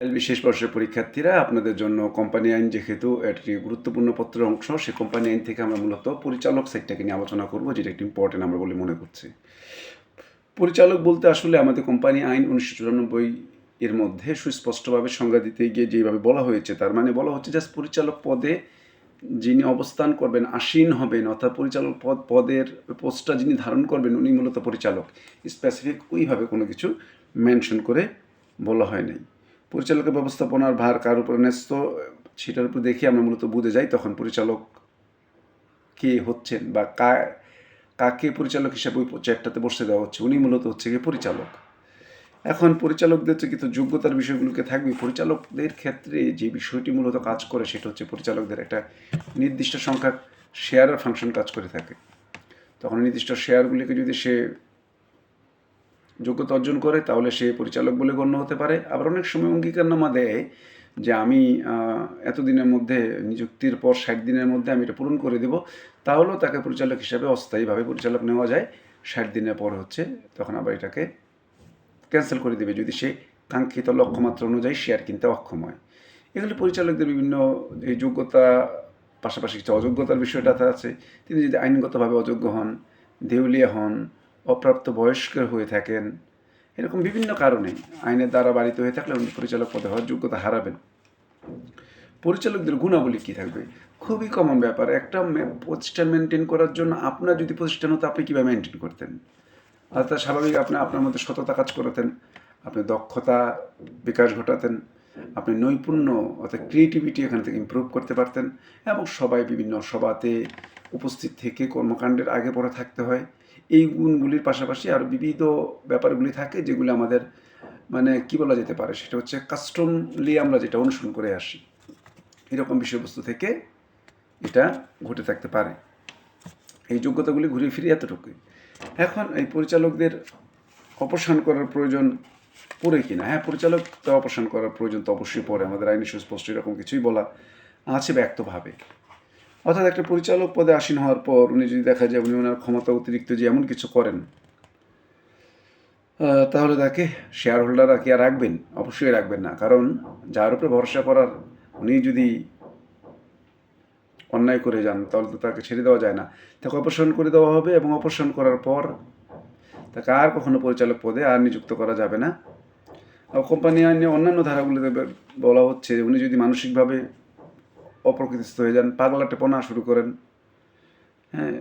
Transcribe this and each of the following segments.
বিশেষ বর্ষের পরীক্ষার্থীরা আপনাদের জন্য কোম্পানি আইন যেহেতু একটি গুরুত্বপূর্ণ পত্রের অংশ, সে কোম্পানি আইন থেকে আমরা মূলত পরিচালক সাইটটাকে নিয়ে আলোচনা করব, যেটা একটি ইম্পর্টেন্ট আমরা বলে মনে করছি। পরিচালক বলতে আসলে আমাদের কোম্পানি আইন উনিশশো চুরানব্বই এর মধ্যে সুস্পষ্টভাবে সংজ্ঞা দিতে গিয়ে যেভাবে বলা হয়েছে, তার মানে বলা হচ্ছে জাস্ট পরিচালক পদে যিনি অবস্থান করবেন, আসীন হবেন, অর্থাৎ পরিচালক পদ, পদের পোস্টটা যিনি ধারণ করবেন, উনি মূলত পরিচালক। স্পেসিফিক ওইভাবে কোনো কিছু মেনশন করে বলা হয় নাই। পরিচালকের ব্যবস্থাপনার ভার কার উপর ন্যস্ত, সেটার উপর দেখে আমরা মূলত বুঝে যাই তখন পরিচালক কে হচ্ছেন বা কা, কাকে পরিচালক হিসাবে ওই চেয়ারটাতে বসতে দেওয়া হচ্ছে, উনি মূলত হচ্ছে গিয়ে পরিচালক। এখন পরিচালকদের যে কিন্তু যোগ্যতার বিষয়গুলোকে থাকবে পরিচালকদের ক্ষেত্রে যে বিষয়টি মূলত কাজ করে, সেটা হচ্ছে পরিচালকদের একটা নির্দিষ্ট সংখ্যক শেয়ারের ফাংশন কাজ করে থাকে। তখন নির্দিষ্ট শেয়ারগুলিকে যদি সে যোগ্যতা অর্জন করে, তাহলে সে পরিচালক বলে গণ্য হতে পারে। আবার অনেক সময় অঙ্গীকারনামা দেয় যে, আমি এতদিনের মধ্যে, নিযুক্তির পর ষাট দিনের মধ্যে আমি এটা পূরণ করে দেব। তাহলেও তাকে পরিচালক হিসাবে অস্থায়ীভাবে পরিচালক নেওয়া যায়। ষাট দিনের পর হচ্ছে, তখন আবার এটাকে ক্যান্সেল করে দেবে। যদি সে কাঙ্ক্ষিত লক্ষ্যমাত্রা অনুযায়ী শেয়ার কিনতে অক্ষম হয়। এগুলি পরিচালকদের বিভিন্ন এই যোগ্যতা, পাশাপাশি কিছু অযোগ্যতার বিষয়টা আছে, তিনি যদি আইনগতভাবে অযোগ্য হন, দেউলিয়া হন অপ্রাপ্ত বয়স্ক হয়ে থাকেন। এরকম বিভিন্ন কারণে আইনের দ্বারা বাড়িতে হয়ে থাকলে উনি পরিচালক পদে হওয়ার যোগ্যতা হারাবেন। পরিচালকদের গুণাবলী কী থাকবে? খুবই কমন ব্যাপার। একটা প্রতিষ্ঠান মেনটেন করার জন্য আপনার যদি প্রতিষ্ঠান হতো, আপনি কীভাবে মেনটেন করতেন? আর অর্থাৎ স্বাভাবিক আপনি আপনার মধ্যে সততা কাজ করাতেন, আপনি দক্ষতা বিকাশ ঘটাতেন, আপনি নৈপুণ্য অর্থাৎ ক্রিয়েটিভিটি এখান থেকে ইমপ্রুভ করতে পারতেন এবং সবাই বিভিন্ন সভাতে উপস্থিত থেকে কর্মকাণ্ডের আগে পরে থাকতে হয়। এই গুণগুলির পাশাপাশি আরও বিবিধ ব্যাপারগুলি থাকে যেগুলি আমাদের মানে কি বলা যেতে পারে? সেটা হচ্ছে কাস্টমলি আমরা যেটা অনুসরণ করে আসি। এরকম বিষয়বস্তু থেকে এটা ঘটে থাকতে পারে। এই যোগ্যতাগুলি ঘুরিয়ে ফিরে এতটুকুই। এখন এই পরিচালকদের অপসারণ করার প্রয়োজন পড়ে কিনা? হ্যাঁ পরিচালক তো অপসারণ করার প্রয়োজন তো অবশ্যই পড়ে। আমাদের আইনি সুস্পষ্ট এরকম কিছুই বলা আছে ব্যক্তভাবে। অর্থাৎ একটা পরিচালক পদে আসীন হওয়ার পর উনি যদি দেখা যায় উনি ওনার ক্ষমতা অতিরিক্ত যে এমন কিছু করেন তাহলে তাকে শেয়ার হোল্ডাররা কি আর রাখবেন? অবশ্যই রাখবেন না। কারণ যার উপরে ভরসা করার উনি যদি অন্যায় করে যান, তাহলে তো তাকে ছেড়ে দেওয়া যায় না। তাকে অপসারণ করে দেওয়া হবে এবং অপসারণ করার পর তাকে আর কখনো পরিচালক পদে আর নিযুক্ত করা যাবে না। কোম্পানি আইনে অন্যান্য ধারাগুলিতে বলা হচ্ছে উনি যদি মানসিকভাবে অপ্রকৃতিস্থ হয়ে যান পাগলাটেপনা শুরু করেন। হ্যাঁ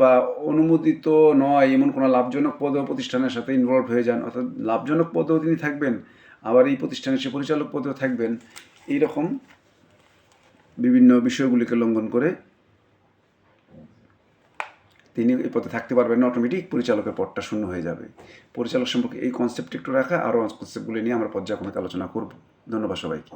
বা অনুমোদিত নয় এমন কোনো লাভজনক পদ প্রতিষ্ঠানের সাথে ইনভলভ হয়ে যান। অর্থাৎ লাভজনক পদেও তিনি থাকবেন, আবার এই প্রতিষ্ঠানের সে পরিচালক পদেও থাকবেন। এইরকম বিভিন্ন বিষয়গুলিকে লঙ্ঘন করে তিনি এই পদে থাকতে পারবেন না অটোমেটিক পরিচালকের পদটা শূন্য হয়ে যাবে। পরিচালক সম্পর্কে এই কনসেপ্ট একটু রাখা, আরও কনসেপ্টগুলি নিয়ে আমরা পর্যায়ক্রমিক আলোচনা করব। ধন্যবাদ সবাইকে।